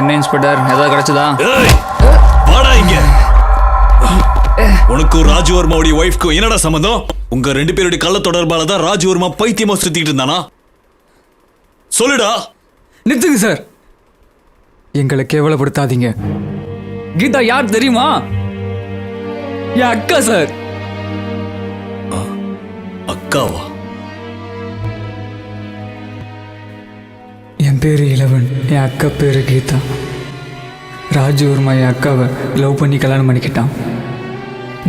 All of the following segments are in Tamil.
என்ன இன்ஸ்பெக்டர் ஏதாவது கிடைச்சதா? வாடா இங்க. உனக்கும் ராஜவர்மாவுடைய ஒய்ஃப்க்கும் என்னடா சம்பந்தம்? உங்க ரெண்டு பேருடைய கள்ள தொடர்பால தான் ராஜவர்மா பைத்தியமா சுத்திட்டு இருந்தானா? சொல்லுடா. நிறுத்துங்க சார் எங்களை கேவலப்படுத்தாதீங்க. கீதா யார் தெரியுமா? என் அக்கா சார் அக்காவா? என் பேரு இளவன். என் அக்கா பேரு கீதா. ராஜவர்மா என் அக்காவை லவ் பண்ணி கல்யாணம் பண்ணிக்கிட்டான்.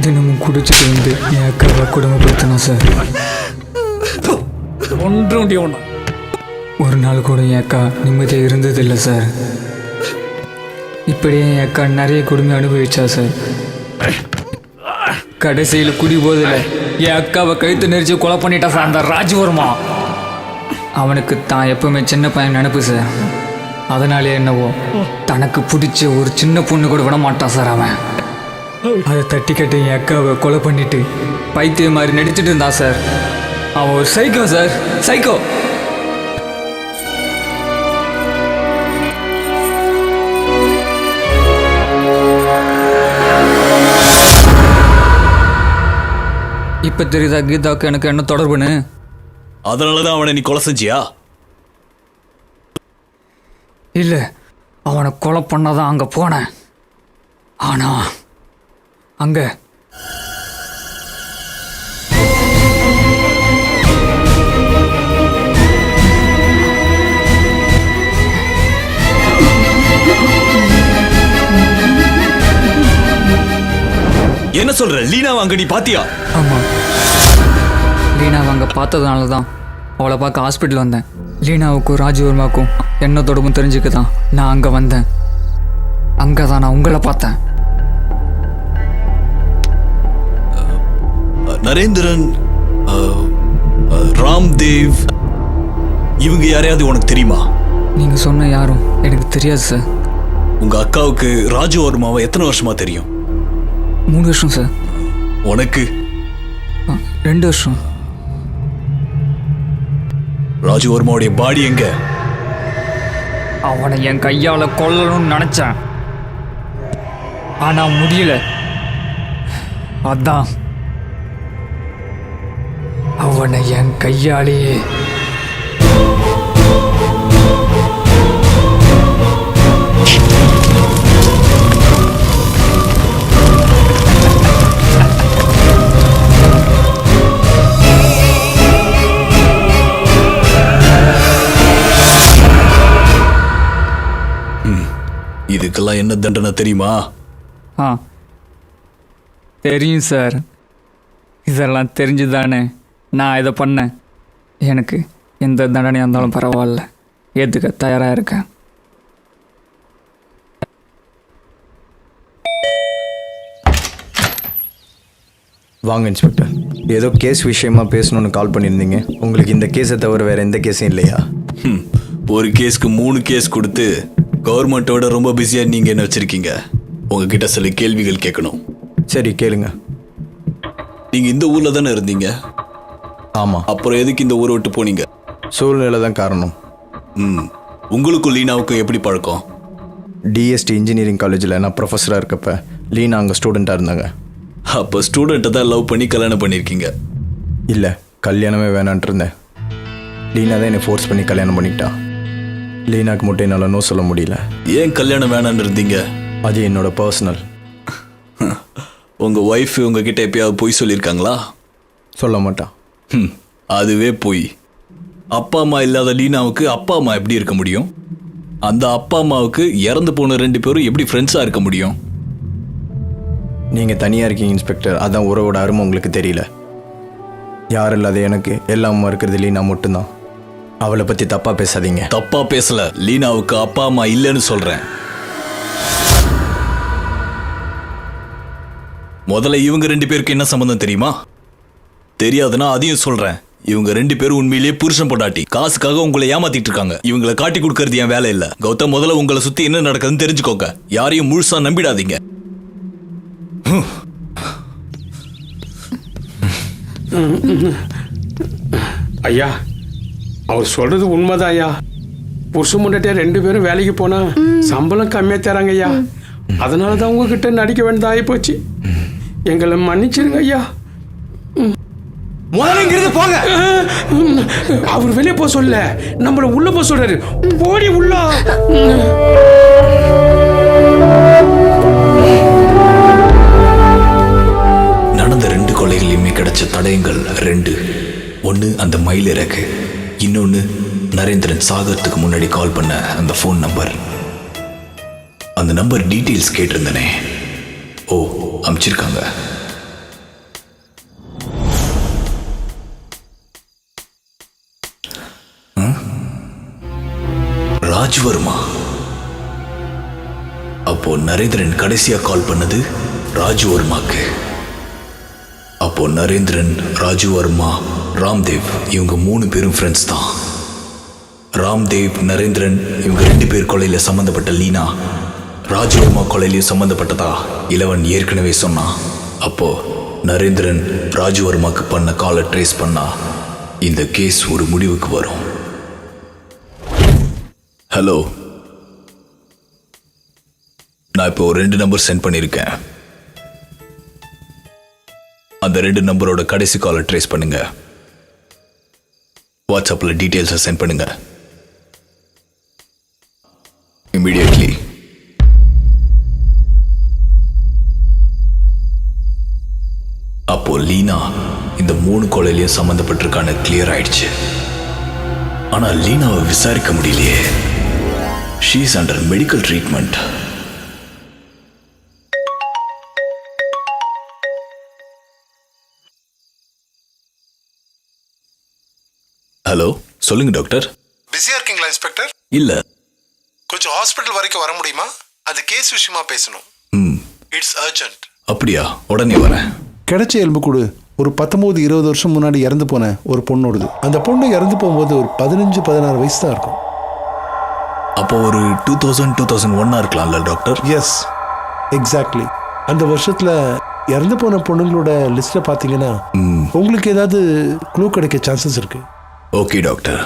தினமும் குடிச்சிட்டு வந்து என் அக்காவை குடும்பப்படுத்தினான் சார் ஒன்றும் ஒன்று ஒரு நாள் கூட என் அக்கா நிம்மதியாக இருந்ததில்லை சார் இப்படியே என் அக்கா நிறைய கொடுமை அனுபவிச்சா சார் கடைசியில் குடி போதில் என் அக்காவை கழுத்து நெரிச்சு கொலை பண்ணிட்டா சார் அந்த ராஜவர்மா. அவனுக்கு தான் எப்பவுமே சின்ன பையன் நினைப்பு சார். அதனாலே என்னவோ தனக்கு பிடிச்ச ஒரு சின்ன பொண்ணு கூட விட மாட்டான் சார் அவன். அதை தட்டி கட்டி என் அக்காவை கொலை பண்ணிட்டு பைத்தியம் மாதிரி நடிச்சிட்டு இருந்தான் சார். அவன் ஒரு சைக்கோ சார். சைக்கோ இப்போ தெரியுதா கீதாவுக்கு எனக்கு என்ன தொடர்புன்னு? அதனாலதான் அவனை நீ கொலை செஞ்சியா? இல்லை அவனை கொலை பண்ணாதான் அங்கே போனேன். ஆனா அங்கே. என்ன சொல்ற? லீனா அங்க நீ பாத்தியா? ஆமாம் லீனாவை அங்கே பார்த்ததுனால தான் அவளை பார்க்க ஹாஸ்பிட்டல் வந்தேன். லீனாவுக்கும் ராஜவர்மாவுக்கும் என்ன தொடர்பும் தெரிஞ்சுக்க தான் நான் அங்கே வந்தேன். அங்கே தான் நான் உங்களை பார்த்தேன். நரேந்திரன் ராம்தேவ் இவங்க யாரையாவது உனக்கு தெரியுமா? நீங்கள் சொன்ன யாரும் எனக்கு தெரியாது சார் உங்க அக்காவுக்கு ராஜவர்மாவை எத்தனை வருஷமா தெரியும்? மூணு வருஷம் சார் உனக்கு? ரெண்டு வருஷம். ராஜவர்மாவுடைய பாடி எங்க? அவனை என் கையால் கொல்லணும்னு நினைச்சேன். ஆனால் முடியல. அதான். அவனை என் கையாலேயே இதுக்கெல்லாம் என்ன தண்டனை தெரியுமா? ஆ. தெரியும் சார். இதெல்லாம் தெரிஞ்சு தானே நான் இதை பண்ணேன். எனக்கு எந்த தண்டனையாக இருந்தாலும் பரவாயில்ல. ஏற்றுக்க தயாராக இருக்கேன். வாங்க இன்ஸ்பெக்டர். ஏதோ கேஸ் விஷயமா பேசணும்னு கால் பண்ணியிருந்தீங்க. உங்களுக்கு இந்த கேஸை தவிர வேற எந்த கேஸும் இல்லையா? ஹம், ஒரு கேஸ்க்கு மூணு கேஸ் கொடுத்து கவர்மெண்ட்டோட ரொம்ப பிஸியா நீங்க என்ன வச்சிருக்கீங்க? உங்ககிட்ட சில கேள்விகள் கேட்கணும். சரி கேளுங்க. நீங்க இந்த ஊர்ல தானே இருந்தீங்க? ஆமாம் அப்புறம் எதுக்கு இந்த ஊரை விட்டு போனீங்க? சூழ்நிலை தான் காரணம். ம். உங்களுக்கும் லீனாவுக்கும் எப்படி பழக்கம்? டிஎஸ்டி இன்ஜினியரிங் காலேஜில் நான் ப்ரொஃபஸராக இருக்கப்ப லீனா அங்கே ஸ்டூடெண்ட்டாக இருந்தாங்க. அப்போ ஸ்டூடெண்ட்டை தான் லவ் பண்ணி கல்யாணம் பண்ணியிருக்கீங்க? இல்லை கல்யாணமே வேணான்ட்டு இருந்தேன். லீனா தான் என்னை ஃபோர்ஸ் பண்ணி கல்யாணம் பண்ணிக்கிட்டா. லீனாக்கு மட்டும் என்னால் நோ சொல்ல முடியல. ஏன் கல்யாணம் வேணான்னு இருந்தீங்க? அது என்னோட பர்சனல் உங்க ஒய்ஃப் உங்ககிட்ட எப்பயாவது பொய் சொல்லியிருக்காங்களா? சொல்ல மாட்டான் ஹம், அதுவே பொய். அப்பா அம்மா இல்லாத லீனாவுக்கு அப்பா அம்மா எப்படி இருக்க முடியும்? அந்த அப்பா அம்மாவுக்கு இறந்து போன ரெண்டு பேரும் எப்படி ஃப்ரெண்ட்ஸாக இருக்க முடியும்? நீங்கள் தனியாக இருக்கீங்க இன்ஸ்பெக்டர் அதான் உறவோட அருமை உங்களுக்கு தெரியல. யாரும் இல்லாத எனக்கு எல்லாம் இருக்கிறது லீனா மட்டும்தான். அவளை பற்றி தப்பாக பேசாதீங்க. தப்பா பேசல. லீனாவுக்கு அப்பா அம்மா இல்லைன்னு சொல்றேன். முதல்ல இவங்க ரெண்டு பேருக்கு என்ன சம்பந்தம் தெரியுமா? தெரியாதுன்னா அதையும் சொல்றேன். இவங்க ரெண்டு பேரும் உண்மையிலேயே புருஷன் பொண்டாட்டி. காசுக்காக உங்களை ஏமாத்திட்டு இருக்காங்க. இவங்களை காட்டி கொடுக்கறது என் வேலை இல்ல. கௌதம் முதல்ல உங்களை சுத்தி என்ன நடக்குதுன்னு தெரிஞ்சுக்கோங்க. யாரையும் முழுசா நம்பிடாதீங்க. ஐயா அவர் சொல்றது உண்மைதான் ஐயா புருஷன் முன்னாடியே ரெண்டு பேரும் வேலைக்கு போனா சம்பளம் கம்மியாக தராங்க ஐயா அதனால தான் உங்ககிட்ட நடிக்க வேண்டியதாகி போச்சு. எங்களை மன்னிச்சிருங்க ஐயா முதல்ல இங்கிருந்து போங்க. அவர் வெளியே போக சொல்ல. நம்மள உள்ள போக சொல்றாரு. போடி உள்ள. நடந்த ரெண்டு கொலைகளையுமே கிடைச்ச தடயங்கள் ரெண்டு. ஒன்று அந்த மயில் இறக்கு இன்னொன்று நரேந்திரன் சாகரத்துக்கு முன்னாடி கால் பண்ண அந்த ஃபோன் நம்பர் அந்த நம்பர் டீட்டெயில்ஸ் கேட்டிருந்தனே. ஓ அமிச்சிருக்காங்க. ராஜ்வர்மா அப்போ நரேந்திரன் கடைசியா கால் பண்ணது ராஜ்வர்மாக்கு அப்போ நரேந்திரன் ராஜு வர்மா ராம்தேவ் இவங்க மூணு பேரும் ஃப்ரெண்ட்ஸ் தான். ராம்தேவ் நரேந்திரன் இவங்க ரெண்டு பேர் கொலையில் சம்மந்தப்பட்ட லீனா ராஜு வர்மா கொலையிலையும் சம்மந்தப்பட்டதா இளவன் ஏற்கனவே சொன்னான் அப்போ நரேந்திரன் ராஜவர்மாக்கு பண்ண காலை ட்ரேஸ் பண்ணா இந்த கேஸ் ஒரு முடிவுக்கு வரும். ஹலோ நான் இப்போ ஒரு ரெண்டு நம்பர் சென்ட் பண்ணியிருக்கேன் அந்த ரெண்டு நம்பரோட கடைசி காலை ட்ரேஸ் பண்ணுங்கள் வாட்ஸ்அப்பில் டீட்டெயில்ஸை சென்ட் பண்ணுங்க. இம்மிடியட்லி அப்போ லீனா இந்த மூணு கொலையிலையும் சம்மந்தப்பட்டிருக்கான கிளியர் ஆயிடுச்சு. ஆனா லீனாவை விசாரிக்க முடியலையே. She's under medical treatment hello சொல்லுங்க டாக்டர். பிஸியா இருக்கீங்களா இன்ஸ்பெக்டர்? இல்ல. கொஞ்சம் ஹாஸ்பிட்டல் வரைக்கும் வர முடியுமா? அது கேஸ் விஷயமா பேசணும். ம். இட்ஸ் அர்ஜென்ட் அப்படியா? உடனே வரேன். கிடைச்ச எலும்புக்கூடு ஒரு பத்தொம்போது இருபது வருஷம் முன்னாடி இறந்து போன ஒரு பொண்ணோடது. அந்த பொண்ணு இறந்து போகும்போது ஒரு பதினஞ்சு பதினாறு வயசு தான் இருக்கும். அப்போ ஒரு டூ தௌசண்ட் டூ தௌசண்ட் ஒன்னா இருக்கலாம்ல டாக்டர்? எஸ் எக்ஸாக்ட்லி அந்த வருஷத்தில் இறந்து போன பொண்ணுங்களோட லிஸ்ட்டில் பார்த்தீங்கன்னா உங்களுக்கு ஏதாவது க்ளூ கிடைக்க சான்சஸ் இருக்கு. Okay doctor